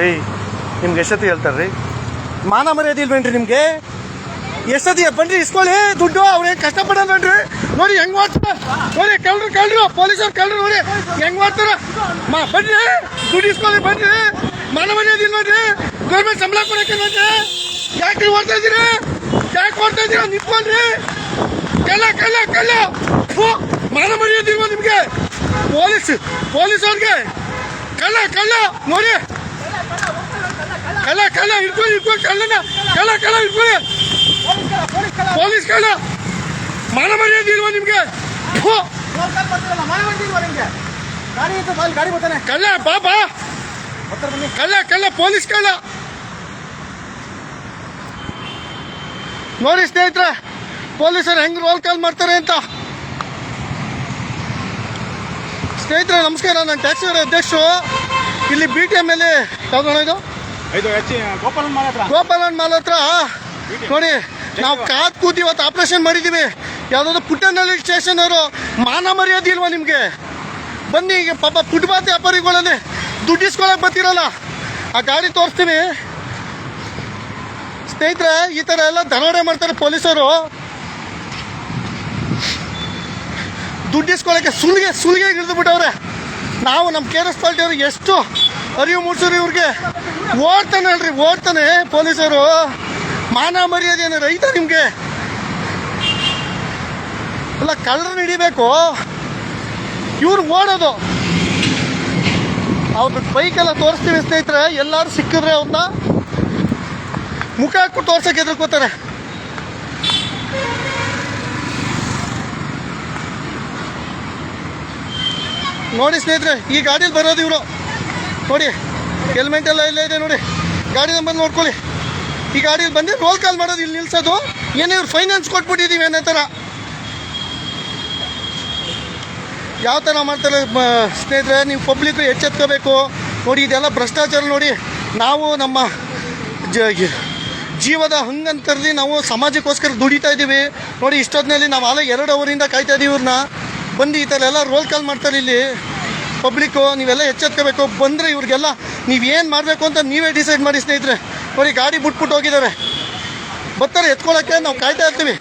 ರೀ ನಿಮ್ಗೆ ಎಷ್ಟೊತ್ತಿ ಹೇಳ್ತಾರೆ ರೀ ಮಾನ ಮರ್ಯಾದೆ ಇಲ್ವೇನ್ರಿ ನಿಮಗೆ? ಎಷ್ಟೊತ್ತಿ ಬನ್ರಿ ಇಸ್ಕೊಳ್ಳಿ ದುಡ್ಡು, ಅವ್ರು ಕಷ್ಟಪಡಲ್ವೇನ್ರಿ ನೋಡಿ, ಹೆಂಗ್ ಮಾಡ್ತಾರ ನೋಡಿ ಕಳ್ರು ಕಳ್ರು ಪೊಲೀಸರು ಕಳ್ರು ನೋಡಿ, ಹೆಂಗೆ ಮಾಡ್ತಾರ ಮಾ, ಬನ್ರಿ, ದುಡ್ಡು ಇಸ್ಕೊಳ್ಳಿ ಬನ್ರಿ. ಮಾನ ಮರ್ಯಾದೆ ಇಲ್ವೇನ್ರಿ ಗೌರ್ಮೆಂಟ್ ಸಂಬಳ ಕೊಡಕ್ಕೆ ಯಾಕೆ ನೀವು ಓಡ್ತಾ ಇದ್ದೀರಿ? ಯಾಕೆ ಓಡ್ತಾ ಇದ್ದೀರಾ? ನಿಂತ್ಕೊಂಡ್ರಿ. ಕಲ್ಲ ಕಳ್ಳ ಕಳ್ಳ. ಮಾನ ಮರ್ಯಾದೆ ಇಲ್ವಾ ನಿಮಗೆ? ಪೊಲೀಸ್ ಪೊಲೀಸ್ ಅವ್ರಿಗೆ ಕಲ್ಲ ಕಳ್ಳ. ನೋಡಿ. ಕಳ್ಳ ಕಳ ಇಟ್ಕೊಳ್ಳಿ ಇಟ್ಕೊಳ್ಳಿ ಕಳ್ಳನ ಕಳ ಕಳ ಇಟ್ಕೊಳ್ಳಿ ಪೊಲೀಸ್ ಕಳ್ಳ ಮಾನ ಮರ್ಯಾದೆ ಇಲ್ವಾ ನಿಮ್ಗೆ? ಕಳ್ಳ ಬಾ ಬಾ. ಬರ್ತಾರೆ ಬನ್ನಿ ಕಳ್ಳ ಕಳ್ಳ ಪೊಲೀಸ್ ಕಳ್ಳ ನೋಡಿ ಸ್ನೇಹಿತರೆ, ಪೊಲೀಸರು ಹೆಂಗ್ ರೋಲ್ ಕಾಲ್ ಮಾಡ್ತಾರೆ ಅಂತ. ಸ್ನೇಹಿತರೆ, ನಮಸ್ಕಾರ. ನಾನು ಟ್ಯಾಕ್ಸಿ ಅಧ್ಯಕ್ಷರು. ಇಲ್ಲಿ ಬಿ ಟಿ ಎಂ ಅಲ್ಲಿ ಯಾವ್ದು ಇದು? ಗೋಪಾಲನ್ ಮಾಲ್ ಹತ್ರ. ನೋಡಿ ನಾವು ಕಾದ್ ಕೂತಿ ಇವತ್ತು ಆಪರೇಷನ್ ಮಾಡಿದ್ದೀವಿ ಯಾವುದಾದ್ರು ಪುಟ್ಟನಹಳ್ಳಿ ಸ್ಟೇಷನ್ ಅವರು ಮಾನ ಮರ್ಯಾದೆ ಇಲ್ವಾ ನಿಮಗೆ? ಬನ್ನಿ ಈಗ ಪಾಪ ಫುಟ್ಪಾತ್ ವ್ಯಾಪಾರಿಗಳಲ್ಲಿ ದುಡ್ಡು ಇಸ್ಕೊಳಕ್ ಬರ್ತಿರಲ್ಲ. ಆ ಗಾಡಿ ತೋರಿಸ್ತೀವಿ ಸ್ನೇಹಿತರೆ ಈ ಥರ ಎಲ್ಲ ದರೋಡೆ ಮಾಡ್ತಾರೆ ಪೊಲೀಸರು. ದುಡ್ಡು ಇಸ್ಕೊಳಕ್ಕೆ ಸುಲಿಗೆ ಸುಲಿಗೆ ಹಿಡಿದು ಬಿಟ್ಟವ್ರೆ. ನಾವು ನಮ್ಮ ಕೆ ಆರ್ ಎಸ್ ಪಾರ್ಟಿಯವ್ರಿಗೆ ಎಷ್ಟು ಅರಿವು ಮೂಡಿಸಿದ್ರು ಇವ್ರಿಗೆ. ಓಡ್ತಾನೆ ಅಲ್ರಿ ಓಡ್ತಾನೆ ಪೊಲೀಸರು. ಮಾನ ಮರ್ಯಾದೆ ಏನಾರ ರೈತ ನಿಮಗೆ. ಅಲ್ಲ, ಕಳ್ಳರನ್ನ ಹಿಡಿಬೇಕು? ಇವ್ರು ಓಡೋದು. ಅವ್ರ ಬೈಕೆಲ್ಲ ತೋರಿಸ್ತೀವಿ ಸ್ನೇಹಿತರೆ, ಎಲ್ಲರೂ ಸಿಕ್ಕಿದ್ರೆ ಅವ್ರನ್ನ ಮುಖ ಹಾಕ್ಬಿಟ್ಟು ತೋರ್ಸಕ್ಕೆ ಎದುರ್ಕೋತಾರೆ ನೋಡಿ ಸ್ನೇಹಿತರೆ, ಈ ಗಾಡಿಯಲ್ಲಿ ಬರೋದು ಇವರು. ನೋಡಿ. ಹೆಲ್ಮೆಟ್ ಎಲ್ಲ ಇಲ್ಲೇ ಇದೆ ನೋಡಿ. ಗಾಡಿ ನಂಬರ್ ನೋಡ್ಕೊಳ್ಳಿ. ಈ ಗಾಡಿಯಲ್ಲಿ ಬಂದು ರೋಲ್ ಕಾಲ್ ಮಾಡೋದು ಇಲ್ಲಿ ನಿಲ್ಸೋದು. ಏನೇ ಇವ್ರು ಫೈನಾನ್ಸ್ ಕೊಟ್ಬಿಟ್ಟಿದ್ದೀವಿ ಅನ್ನೋ ಥರ. ಯಾವ ಥರ ಮಾಡ್ತಾರೆ ಸ್ನೇಹಿತರೆ, ನೀವು ಪಬ್ಲಿಕ್ ಎಚ್ಚೆತ್ಕೋಬೇಕು. ನೋಡಿ, ಇದೆಲ್ಲ ಭ್ರಷ್ಟಾಚಾರ ನೋಡಿ. ನಾವು ನಮ್ಮ ಜ- ಜೀವದ ಹಂಗಂತರಲ್ಲಿ ನಾವು ಸಮಾಜಕ್ಕೋಸ್ಕರ ದುಡಿತಾ ಇದ್ದೀವಿ ನೋಡಿ ಇಷ್ಟೊತ್ತಿನಲ್ಲಿ ನಾವು ಆಲ ಎರಡು ಅವರಿಂದ ಕಾಯ್ತಾ ಇದ್ದೀವಿ ಇವ್ರನ್ನ ಬಂದು ಈ ಥರ ಎಲ್ಲ ರೋಲ್ ಕಾಲ್ ಮಾಡ್ತಾರೆ ಇಲ್ಲಿ. ಪಬ್ಲಿಕ್ಕು, ನೀವೆಲ್ಲ ಎಚ್ಚೆತ್ಕೋಬೇಕು. ಬಂದರೆ ಇವ್ರಿಗೆಲ್ಲ ನೀವೇನು ಮಾಡಬೇಕು ಅಂತ ನೀವೇ ಡಿಸೈಡ್ ಮಾಡಿ ಸ್ನೇಹಿತರೆ. ಬರೀ ಗಾಡಿ ಬಿಟ್ಬಿಟ್ಟು ಹೋಗಿದ್ದಾರೆ. ಬರ್ತಾರೆ ಎತ್ಕೊಳ್ಳೋಕ್ಕೆ ನಾವು ಕಾಯ್ತಾ ಇರ್ತೀವಿ.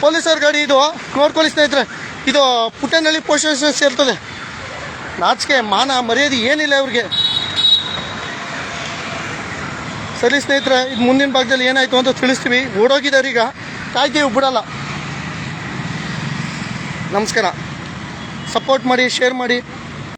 ಪೊಲೀಸರ ಗಾಡಿ ಇದು. ನೋಡ್ಕೊಳ್ಳಿ ಸ್ನೇಹಿತರೆ. ಇದು ಪುಟ್ಟನಹಳ್ಳಿ ಸ್ಟೇಷನ್ ಸೇರ್ತದೆ. ನಾಚಿಕೆ, ಮಾನ, ಮರ್ಯಾದೆ ಏನಿಲ್ಲ ಇವ್ರಿಗೆ. ಸರಿ ಸ್ನೇಹಿತರೆ, ಇದು ಮುಂದಿನ ಭಾಗದಲ್ಲಿ ಏನಾಯಿತು ಅಂತ ತಿಳಿಸ್ತೀವಿ. ಓಡೋಗಿದ್ದಾರೆ ಈಗ. ಕಾಯ್ತೀವಿ ಬಿಡೋಲ್ಲ. ನಮಸ್ಕಾರ. ಸಪೋರ್ಟ್ ಮಾಡಿ, ಶೇರ್ ಮಾಡಿ.